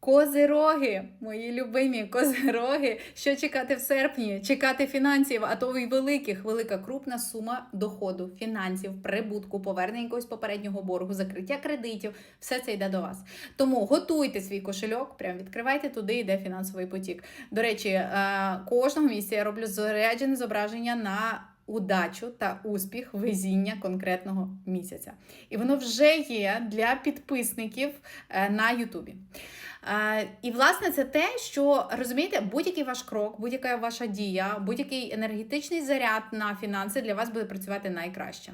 Козироги, мої любимі козироги, що чекати в серпні? Чекати фінансів, а то й великих, велика крупна сума доходу, фінансів, прибутку, повернення якогось попереднього боргу, закриття кредитів. Все це йде до вас. Тому готуйте свій кошельок, прям відкривайте туди, йде фінансовий потік. До речі, е, кожного місяця я роблю заряджене зображення на. Удачу та успіх везіння конкретного місяця. І воно вже є для підписників е, на Ютубі. Е, І власне це те, що розумієте, будь-який ваш крок, будь-яка ваша дія, будь-який енергетичний заряд на фінанси для вас буде працювати найкраще.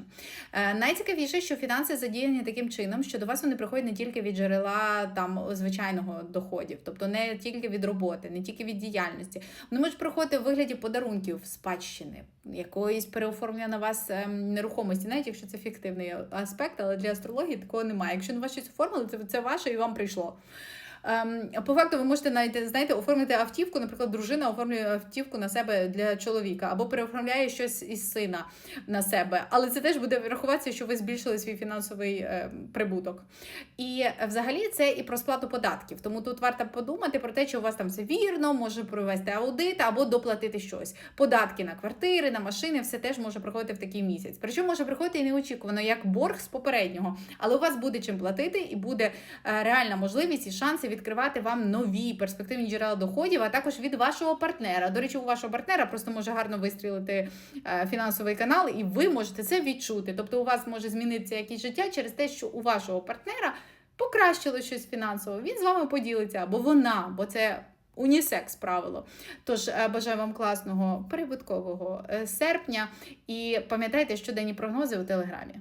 Е, Найцікавіше, що фінанси задіяні таким чином, що до вас вони приходять не тільки від джерела там звичайного доходів, тобто не тільки від роботи, не тільки від діяльності. Вони можуть приходити в вигляді подарунків, спадщини, якоїсь переоформлення на вас ем, нерухомості, навіть якщо це фіктивний аспект, але для астрології такого немає. Якщо на вас щось оформили, це, це ваше і вам прийшло. Ем, по факту, ви можете навіть знаєте, оформити автівку. Наприклад, дружина оформлює автівку на себе для чоловіка або переоформляє щось із сина на себе. Але це теж буде рахуватися, що ви збільшили свій фінансовий е, прибуток. І взагалі це і про сплату податків. Тому тут варто подумати про те, що у вас там все вірно, може провести аудит або доплатити щось. Податки на квартири, на машини, все теж може приходити в такий місяць. Причому може приходити і неочікувано, як борг з попереднього. Але у вас буде чим платити, і буде е, реальна можливість і шанси відкривати вам нові перспективні джерела доходів, а також від вашого партнера. До речі, у вашого партнера просто може гарно вистрілити е, фінансовий канал, і ви можете це відчути. Тобто, у вас може змінитися якесь життя через те, що у вашого партнера покращило щось фінансово. Він з вами поділиться або вона, бо це. Унісекс правило. Тож е, бажаю вам класного прибуткового е, серпня і пам'ятайте щоденні прогнози у телеграмі.